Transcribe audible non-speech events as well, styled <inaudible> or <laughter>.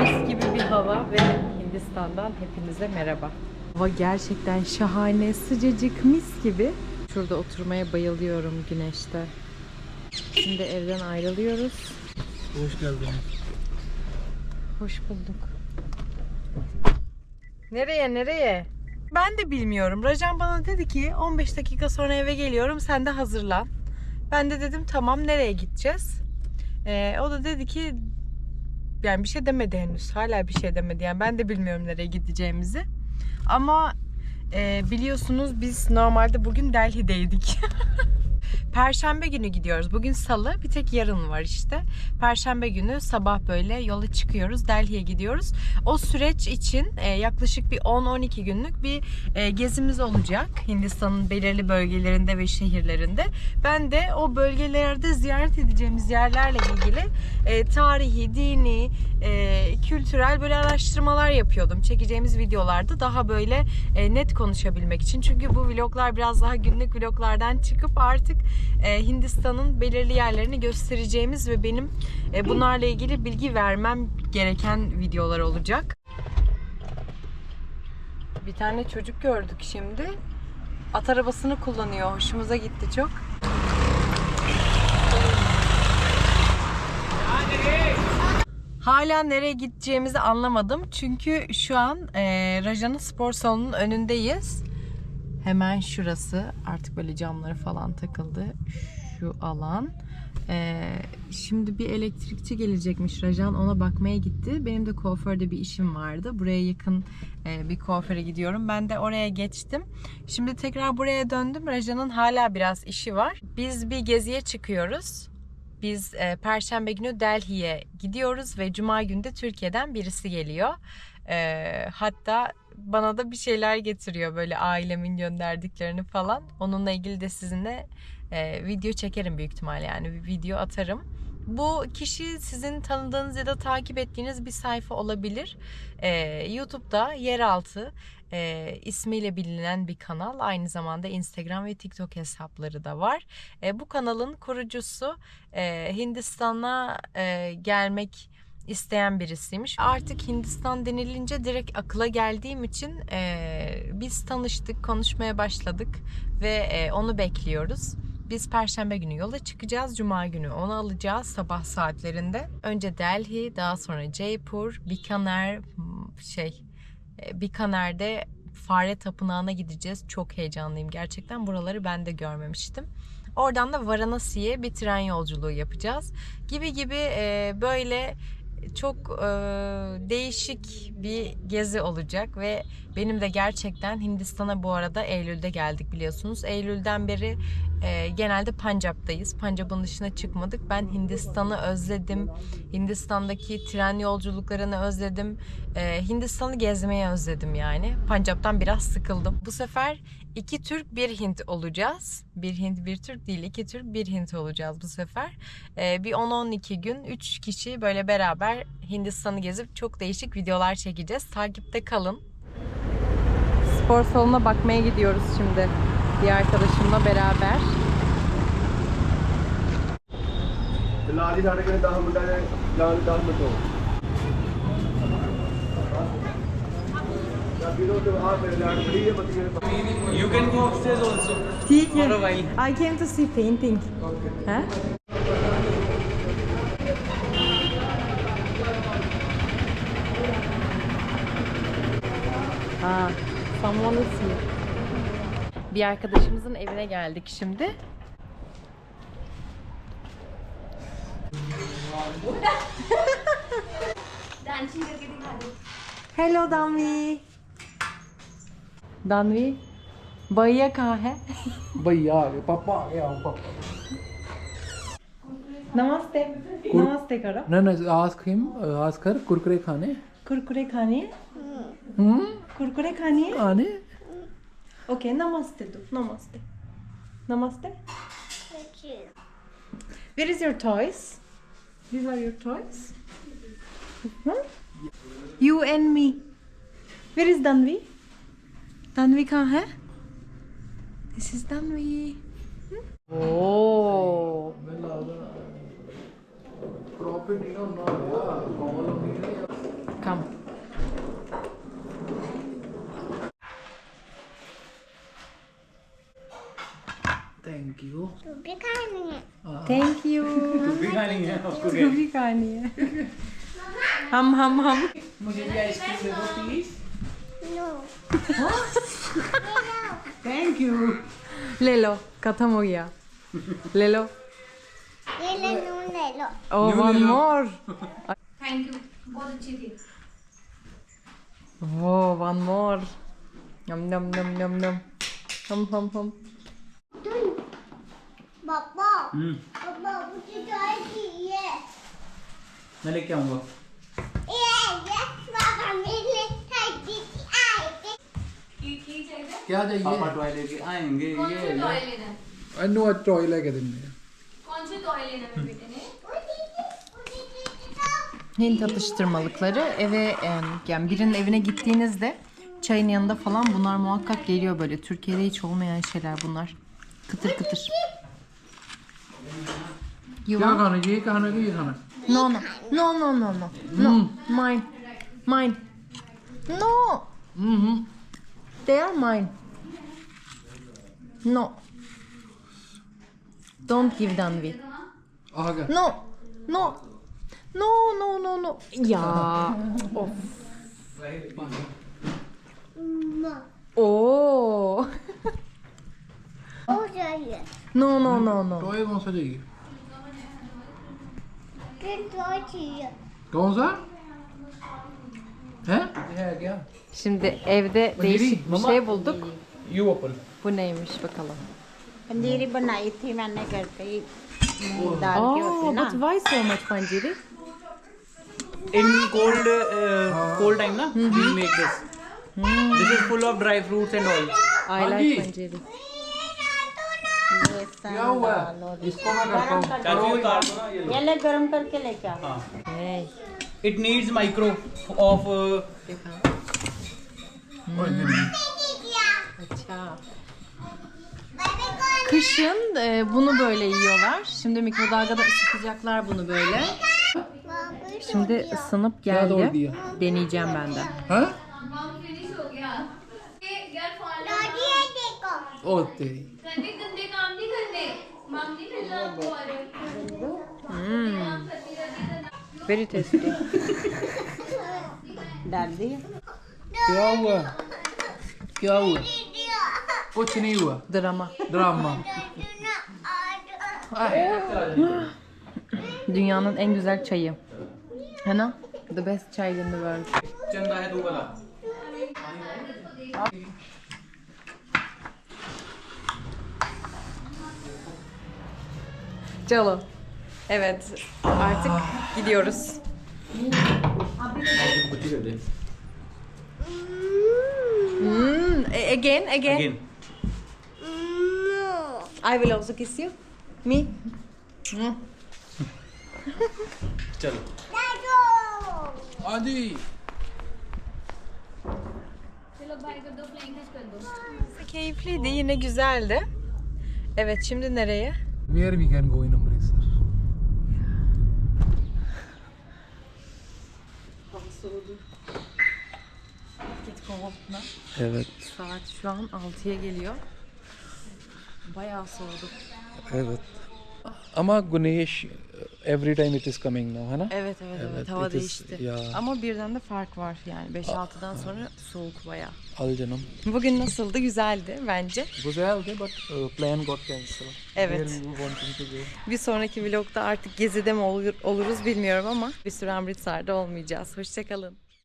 Mis gibi bir hava ve Hindistan'dan hepinize merhaba. Hava gerçekten şahane, sıcacık, mis gibi. Şurada oturmaya bayılıyorum güneşte. Şimdi evden ayrılıyoruz. Hoş geldiniz. Hoş bulduk. Nereye nereye? Ben de bilmiyorum. Racan bana dedi ki 15 dakika sonra eve geliyorum sen de hazırlan. Ben de dedim tamam nereye gideceğiz? Ee, o da dedi ki yani bir şey demedi henüz. Hala bir şey demedi. Yani ben de bilmiyorum nereye gideceğimizi. Ama e, biliyorsunuz biz normalde bugün Delhi'deydik. <laughs> Perşembe günü gidiyoruz. Bugün salı. Bir tek yarın var işte. Perşembe günü sabah böyle yola çıkıyoruz. Delhi'ye gidiyoruz. O süreç için e, yaklaşık bir 10-12 günlük bir e, gezimiz olacak. Hindistan'ın belirli bölgelerinde ve şehirlerinde. Ben de o bölgelerde ziyaret edeceğimiz yerlerle ilgili e, tarihi, dini, kültürel böyle araştırmalar yapıyordum. Çekeceğimiz videolarda daha böyle net konuşabilmek için. Çünkü bu vloglar biraz daha günlük vloglardan çıkıp artık e, Hindistan'ın belirli yerlerini göstereceğimiz ve benim e, bunlarla ilgili bilgi vermem gereken videolar olacak. Bir tane çocuk gördük şimdi. At arabasını kullanıyor. Hoşumuza gitti çok. Hala nereye gideceğimizi anlamadım. Çünkü şu an e, Raja'nın spor salonunun önündeyiz. Hemen şurası. Artık böyle camları falan takıldı. Şu alan. E, şimdi bir elektrikçi gelecekmiş Rajan. Ona bakmaya gitti. Benim de kuaförde bir işim vardı. Buraya yakın e, bir kuaföre gidiyorum. Ben de oraya geçtim. Şimdi tekrar buraya döndüm. Rajan'ın hala biraz işi var. Biz bir geziye çıkıyoruz. Biz e, Perşembe günü Delhi'ye gidiyoruz ve Cuma günü de Türkiye'den birisi geliyor. E, hatta bana da bir şeyler getiriyor böyle ailemin gönderdiklerini falan. Onunla ilgili de sizinle e, video çekerim büyük ihtimal yani bir video atarım. Bu kişi sizin tanıdığınız ya da takip ettiğiniz bir sayfa olabilir. E, YouTube'da yeraltı e, ismiyle bilinen bir kanal. Aynı zamanda Instagram ve TikTok hesapları da var. E, bu kanalın kurucusu e, Hindistan'a e, gelmek isteyen birisiymiş. Artık Hindistan denilince direkt akla geldiğim için e, biz tanıştık, konuşmaya başladık ve e, onu bekliyoruz. Biz Perşembe günü yola çıkacağız. Cuma günü onu alacağız sabah saatlerinde. Önce Delhi, daha sonra Jaipur, Bikaner, şey e, Bikaner'de fare tapınağına gideceğiz. Çok heyecanlıyım gerçekten. Buraları ben de görmemiştim. Oradan da Varanasi'ye bir tren yolculuğu yapacağız. Gibi gibi e, böyle çok e, değişik bir gezi olacak ve benim de gerçekten Hindistan'a bu arada Eylül'de geldik biliyorsunuz. Eylül'den beri e, genelde Pancap'tayız. Pancap'ın dışına çıkmadık. Ben Hindistan'ı özledim. Hindistan'daki tren yolculuklarını özledim. E, Hindistan'ı gezmeyi özledim yani. Pancap'tan biraz sıkıldım. Bu sefer iki Türk bir Hint olacağız. Bir Hint bir Türk değil iki Türk bir Hint olacağız bu sefer. E, bir 10-12 gün 3 kişi böyle beraber Hindistan'ı gezip çok değişik videolar çekeceğiz. Takipte kalın. Spor salonuna bakmaya gidiyoruz şimdi Bir arkadaşımla beraber. ਲਾਲ ਹੀ ਸਾਡੇ ਕੋਲ 10 ਮਿੰਟਾਂ ਦੇ ਲਾਲ 10 ਮਿੰਟ ਹੋ ਵੀਰੋ ਤੇ ਆ ਮੇਰੇ ਲਾਲ ਬੜੀ ਹੈ ਬੱਤੀ You can go upstairs also. ठीक For a while. I came to see painting. Huh? Ha, someone is here. Bir arkadaşımızın evine geldik şimdi. Hello Danvi. Danvi. Bayya kahe. भैया आ गए पापा आ गए आओ Namaste. Namaste karo. ना ना ask him ask her kurkure khane Kurkure khaniye. hmm Kurkure khaniye. aane okay namaste namaste namaste thank you Where is your toys? These are your toys. Huh? You and me. Where is Danvi? Danvi कहाँ hai. This is Danvi. Hmm? Oh. Come. Thank you भी खानी है Thank you. भी खानी है आपको तू भी खानी है हम हम हम मुझे भी आइसक्रीम दे दो प्लीज़ नो थैंक यू ले लो खत्म हो गया। ले लो। ये ले नून ले लो। ले लो। more. थैंक यू बहुत अच्छी थी। Oh one more. Num num num num num hum hum hum. पापा हम्म पापा मुझे चाय चाहिए मैं लेके आऊंगा ये ये पापा मेरे खाई आए क्या चाहिए पापा टॉय लेके आएंगे ये टॉय लेना है? अनु टॉय लेके देंगे कौन से टॉय लेना है बेटे ने Hint atıştırmalıkları eve e, yani birinin evine gittiğinizde çayın yanında falan bunlar muhakkak geliyor böyle. Türkiye'de hiç olmayan şeyler bunlar. Kıtır kıtır. You want? Yıkanı, yıkanı, yıkanı. No, no, no, no, no, no. No, mine, mine. No, Hı hı. they are mine. No. Don't give Danvi. Aha gel. No, no, no, no, no, no. Ya, of. Bana. Oo. Oh. <laughs> ओ चाहिए No no no no. Toy कौन सा चाहिए फिर चाय चाहिए कौन सा है है क्या Şimdi evde değişik bir mama. şey bulduk. You open Bu neymiş bakalım. पंजीरी बनाई थी मैंने घर पे ही मूंग दाल की होती Oh, है ना but why so much panjiri? in cold uh, cold time na we make this this is full of dry fruits and all I like Panjiri. panjiri. बेसन क्या हुआ दाल और इसको मैं करता हूँ चाची ये काट दो ना ये लो ये ले गरम करके लेके आ Hey. it needs micro of uh, Acha. Kışın e, bunu böyle yiyorlar. Şimdi mikrodalgada ısıtacaklar bunu böyle. Şimdi ısınıp doğru geldi. diyor. Deneyeceğim ben de. हाँ मम फिनिश हो गया ये यार फॉलो दादी ये देखो ओ तेरी गंदे नहीं मिलना आपको और काम करती रहती है Very tasty. डाल दिए क्या हुआ क्या हुआ कुछ नहीं हुआ Drama. Drama Dünyanın en güzel çayı. Hena? The best chai in the world. Calo. Evet. Artık gidiyoruz. Hmm, a- again, again. Again. I will also kiss you. Me. Hmm. Chalo. Adi. Keyifliydi, yine güzeldi. Evet, şimdi nereye? Where we can go in Amritsar Git kovultuna. evet Saat şu an 6'ya geliyor. Bayağı soğudu. evet ama Gunesh every time it is coming now ना Evet evet evet, Evet, hava it is- değişti. ya. Ama birden de fark var yani 5-6'dan sonra soğuk bayağı. al canım Bugün nasıldı? Güzeldi bence. güzeldi but uh, plan got cancelled Evet. Bir sonraki vlogda artık gezide mi olur, oluruz bilmiyorum ama bir süre Amritsar'da olmayacağız. Hoşçakalın.